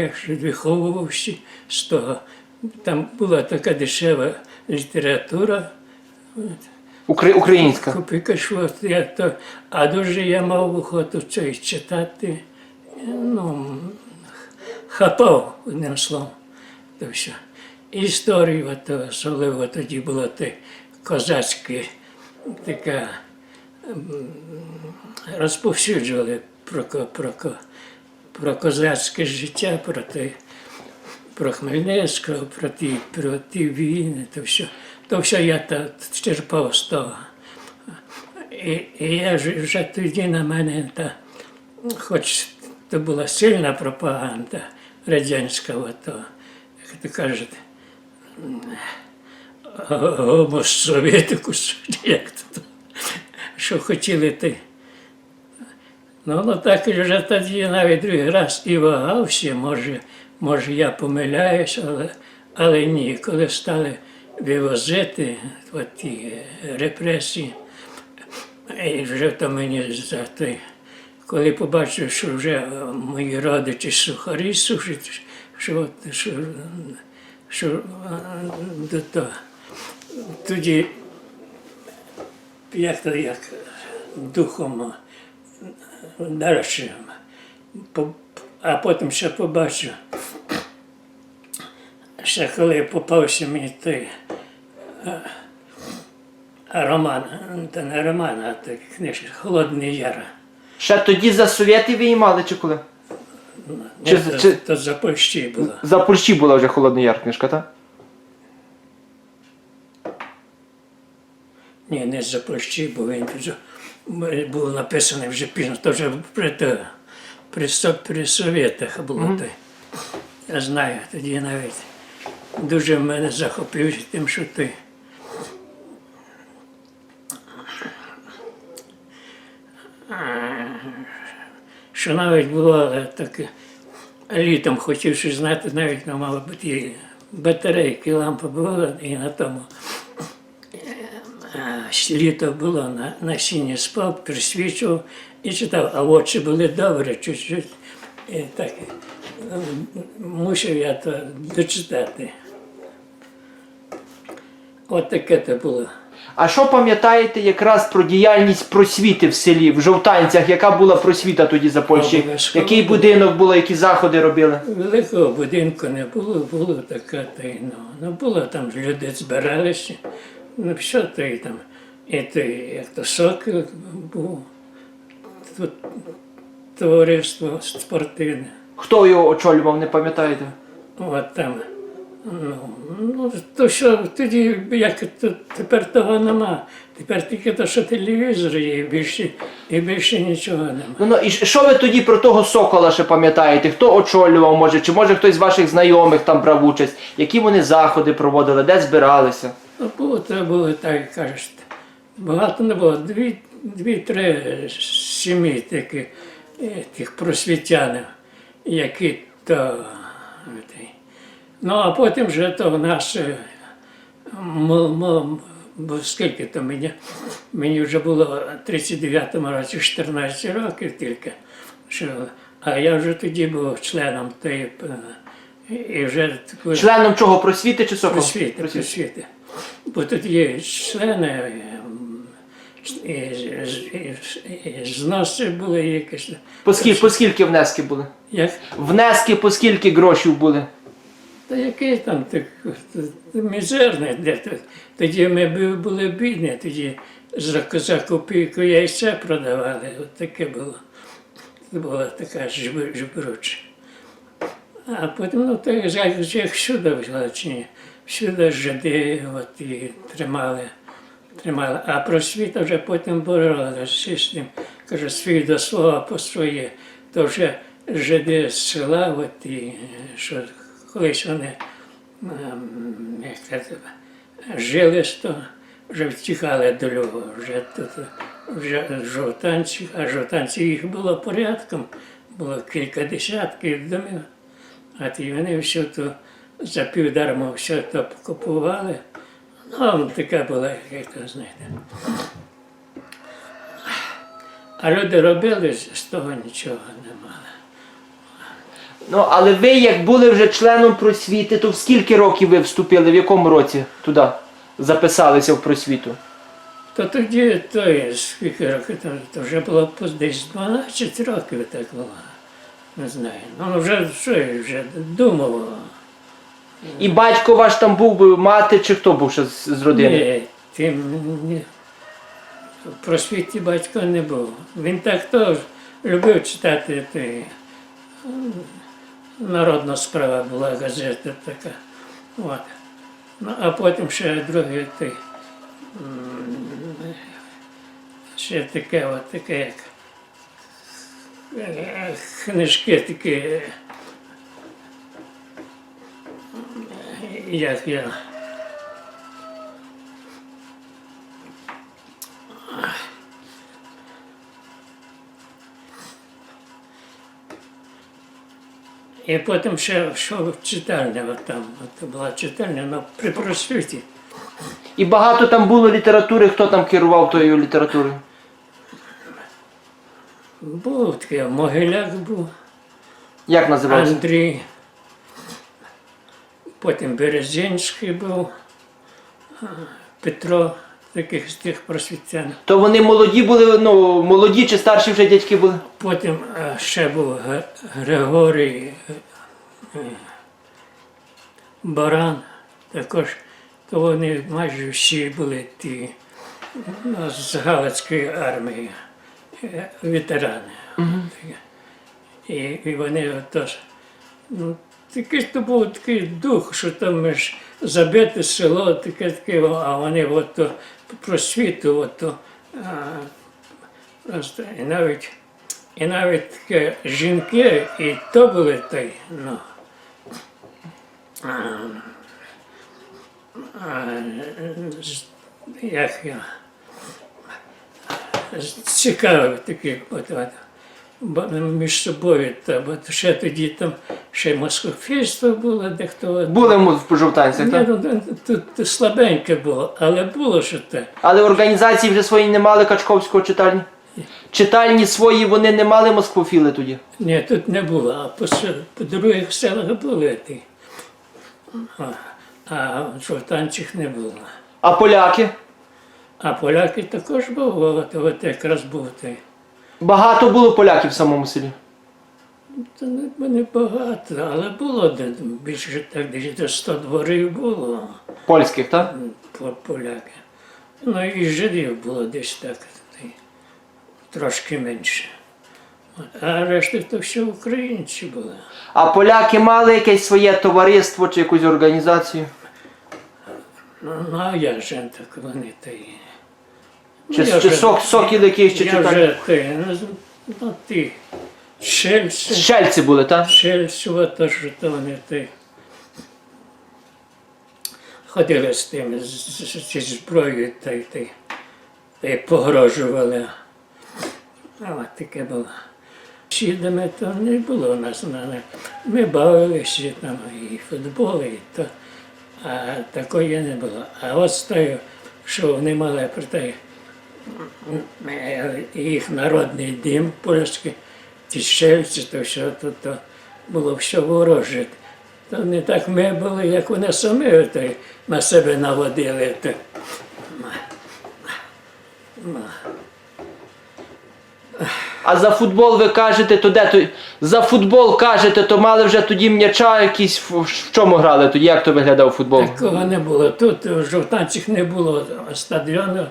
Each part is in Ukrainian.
Я ж виховувався з того. Там була така дешева література. Укра- Українська. Купи що я то, а дуже я мав охоту це читати. Ну, хапав одним словом. То все. Історію, то, особливо тоді було те козацьке, така розповсюджували про, про, ко- про козацьке життя, про те, про Хмельницького, про ті, про ті війни, то все. То все я черпав з того. І, і я вже тоді на мене, та, хоч це була сильна пропаганда радянська, то, як то кажуть, гомосовєтикус, як то, що хотіли ти. Ну, ну так вже тоді навіть другий раз і вагався, може, може я помиляюсь, але, але ні, коли стали вивозити от ті репресії, і вже то мені за той, коли побачив, що вже мої родичі сухарі сушать, що, що, що до того. Тоді, як то як духом далі. А потім ще побачив, ще коли попався мені той е, роман, та не роман, а той книжка Холодний Яр. Ще тоді за совєтів ви її мали чи коли? Чи- Ні, то, чи- то за Польщі було. За Польщі була вже Холодний Яр книжка, так? Ні, не за Польщі, бо він вже був написаний вже пізно, то вже при, при, при Совєтах було те. Я знаю, тоді навіть дуже мене захопився тим, що ти. Що навіть було таке, літом хотів щось знати, навіть ну, мало бути батарейки, лампа була і на тому літо було на, на сіні спав, присвічував і читав, а очі були добре, чуть-чуть. Так, ем, мусив я то дочитати. От таке то було. А що пам'ятаєте якраз про діяльність просвіти в селі, в Жовтанцях? Яка була просвіта тоді за Польщі? Який будинок було, які заходи робили? Великого будинку не було, було така та й ну, ну було там люди збиралися, ну що то і там, і той, як то сокіл був, тут товариство спортивне. Хто його очолював, не пам'ятаєте? От там. Ну, ну то що тоді, як то, тепер того нема. Тепер тільки то, що телевізор є, і більше, і більше нічого нема. Ну, ну і що ви тоді про того сокола ще пам'ятаєте? Хто очолював, може, чи може хтось з ваших знайомих там брав участь? Які вони заходи проводили, де збиралися? Ну, було, то було так, як кажуть. Багато не було. Дві, дві-три сім'ї таких, е, тих просвітянів, які то. Ну, а потім вже то в нас. е, бо скільки то мені, мені вже було в 39-му році 14 років тільки. Що, а я вже тоді був членом тієї. е, І вже Членом чого просвіти чи сокол? Просвіти, просвіти. Бо тут є члени, зноси були якісь. По скільки, по скільки внески були? Як? Внески по скільки грошів були? Та який там так, мізерний. Де, то- тоді ми бу- були бідні, тоді за, за копійку яйця продавали. От таке було. Це була така жб- жбруча. А потім, ну, так як, в всюди жиди от, і тримали, тримали. А просвіта вже потім боролася з тим, каже, свій до слова по своє. То вже жиди з села, от, і, що колись вони ем, як це, жили, то вже втікали до Львова, вже тут вже жовтанці, а жовтанці їх було порядком, було кілька десятків домів. А ті вони все то за півдарма все то купували. Ну, така була, як то знаєте. А люди робили з того нічого не мали. Ну, але ви як були вже членом просвіти, то в скільки років ви вступили? В якому році туди записалися в просвіту? То тоді, то є, скільки років, то, то вже було десь 12 років так було. Не знаю. Ну вже що я вже думав. І батько ваш там був, би, мати чи хто був ще з, родини? Ні, тим ні. В просвіті батько не був. Він так теж любив читати ти, народна справа була газета така. От. Ну, а потім ще другий ти, ще таке, от таке, як е, книжки такі, е, як я. І потім ще йшов в читальня, от там, от була читальня, ну, при просвіті. І багато там було літератури, хто там керував тою літературою? Був такий Могиляк був, Як називався? Андрій, потім Березінський був, Петро, таких з тих просвітян. То вони молоді були, ну, молоді чи старші вже дядьки були? Потім ще був Григорій е, е, Баран, також, то вони майже всі були ті з Галицької армії, е, ветерани. І, і вони отож, ну, такий то був такий дух, що там ж забите село, таке таке, а вони от то просвіту, от то, просто, і навіть і навіть таке жінки, і то були той, ну. А, а, як я. Цікаві такі, от, між собою, та, бо ще тоді там ще москофільство було, дехто. от- Були в жовтанцях, так? ну, тут, тут слабеньке було, але було що те. Але організації вже свої не мали Качковського читальні? Читальні свої вони не мали москвофіли тоді. Ні, тут не було, а по, по других селах були ті. А, а в Жовтанчих не було. А поляки? А поляки також були, от, от якраз був той. Багато було поляків в самому селі. Та не, не багато, але було де, більше так, десь до 100 дворів було Польських, так? по- поляки. Ну і жидів було десь так, трошки менше. А решта то все українці були. А поляки мали якесь своє товариство чи якусь організацію? Ну, ну а як же так вони та й. Чи, Ну, чи вже- сок, сокіл якийсь, чи Я читальні? вже ти, ну, з- ну ти, Шельці, Щельці були, так? Шельцева, то що то вони ти. Ходили з тим, з, з, зі зброєю та й ти, та й погрожували. А от таке було. Сідами то не було у нас. на- Ми бавилися там і футбол, і то, а такої не було. А от з тою, що вони мали про те, їх народний дім польський, ті щельці, то все, то, то було все вороже. То не так ми були, як вони самі то, на себе наводили. То. А за футбол ви кажете, то де то? За футбол кажете, то мали вже тоді м'яча якісь в в чому грали тоді? Як то виглядав футбол? Такого не було. Тут в жовтанцях не було стадіону,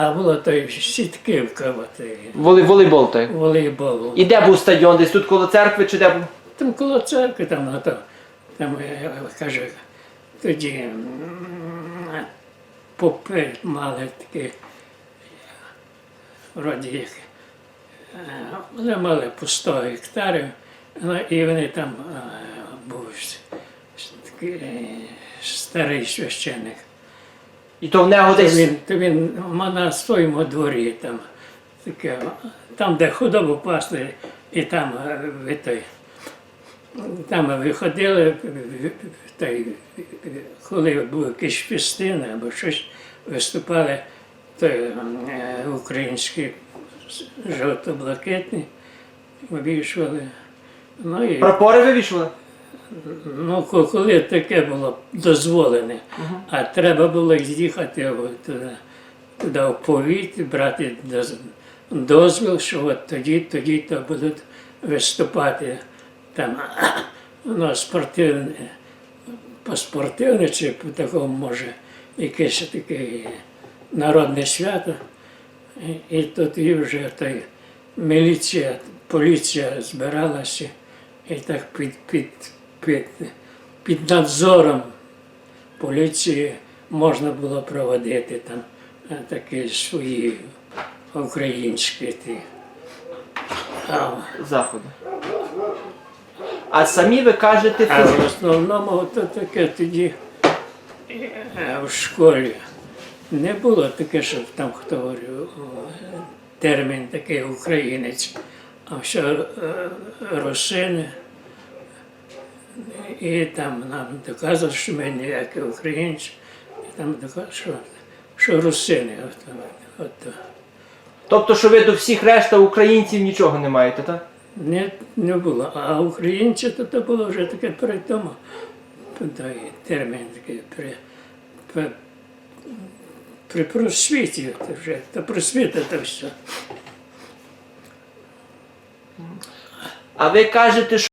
а було то сітківка, от, і Воли, волейбол так. волейбол. І де був стадіон? Десь тут коло церкви чи де був? Там коло церкви, там, ото, там е, каже, тоді м, попи мали такі, вроді як, е, вони мали по 100 гектарів, ну, і вони там е, був с- с- такий е, старий священник. І то в нього десь. він, то він на своєму дворі, там, таке, там, де худобу пасли, і там е, ви той, там виходили, та й, коли був якийсь фестин або щось, виступали то, е, українські жовто-блакитні, вивішували. Ну, і, Прапори вивішували? Ну, коли таке було дозволене, а треба було їхати от туди, туди в повіт, брати дозвіл, що от тоді, тоді то будуть виступати там ну, спортивне, по спортивне чи по такому може якесь таке народне свято. І, і тоді вже той міліція, поліція збиралася і так під, під, під, під надзором поліції можна було проводити там е, такі свої українські ті. А, Заходи. А самі ви кажете, а в основному то таке тоді е, в школі не було таке, щоб там хто говорив термін такий українець, а все е, русини. І там нам доказували, що ми ніякі українці. І там доказували, що, що русини. От, от, тобто, що ви до всіх решта українців нічого не маєте, так? Не, не було. А українці то, то було вже таке при тому, той термін такий при, при, при просвіті, то вже, то просвіта то все. А ви кажете, що